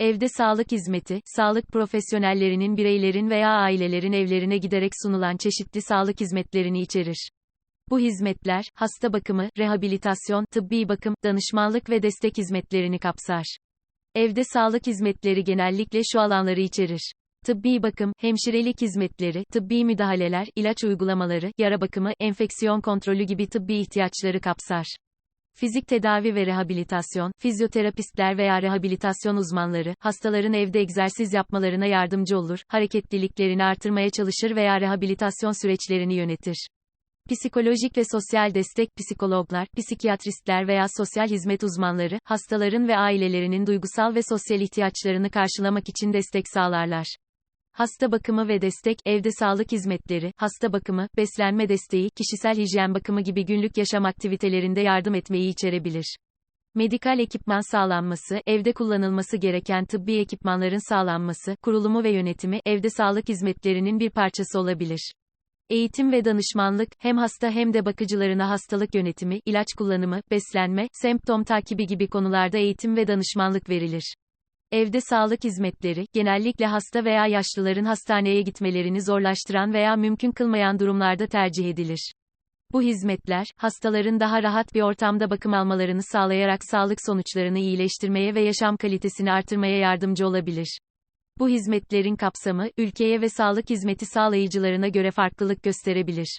Evde sağlık hizmeti, sağlık profesyonellerinin bireylerin veya ailelerin evlerine giderek sunulan çeşitli sağlık hizmetlerini içerir. Bu hizmetler, hasta bakımı, rehabilitasyon, tıbbi bakım, danışmanlık ve destek hizmetlerini kapsar. Evde sağlık hizmetleri genellikle şu alanları içerir. Tıbbi bakım, hemşirelik hizmetleri, tıbbi müdahaleler, ilaç uygulamaları, yara bakımı, enfeksiyon kontrolü gibi tıbbi ihtiyaçları kapsar. Fizik tedavi ve rehabilitasyon, fizyoterapistler veya rehabilitasyon uzmanları, hastaların evde egzersiz yapmalarına yardımcı olur, hareketliliklerini artırmaya çalışır veya rehabilitasyon süreçlerini yönetir. Psikolojik ve sosyal destek psikologlar, psikiyatristler veya sosyal hizmet uzmanları, hastaların ve ailelerinin duygusal ve sosyal ihtiyaçlarını karşılamak için destek sağlarlar. Hasta bakımı ve destek, evde sağlık hizmetleri, hasta bakımı, beslenme desteği, kişisel hijyen bakımı gibi günlük yaşam aktivitelerinde yardım etmeyi içerebilir. Medikal ekipman sağlanması, evde kullanılması gereken tıbbi ekipmanların sağlanması, kurulumu ve yönetimi, evde sağlık hizmetlerinin bir parçası olabilir. Eğitim ve danışmanlık, hem hasta hem de bakıcılarına hastalık yönetimi, ilaç kullanımı, beslenme, semptom takibi gibi konularda eğitim ve danışmanlık verilir. Evde sağlık hizmetleri, genellikle hasta veya yaşlıların hastaneye gitmelerini zorlaştıran veya mümkün kılmayan durumlarda tercih edilir. Bu hizmetler, hastaların daha rahat bir ortamda bakım almalarını sağlayarak sağlık sonuçlarını iyileştirmeye ve yaşam kalitesini artırmaya yardımcı olabilir. Bu hizmetlerin kapsamı, ülkeye ve sağlık hizmeti sağlayıcılarına göre farklılık gösterebilir.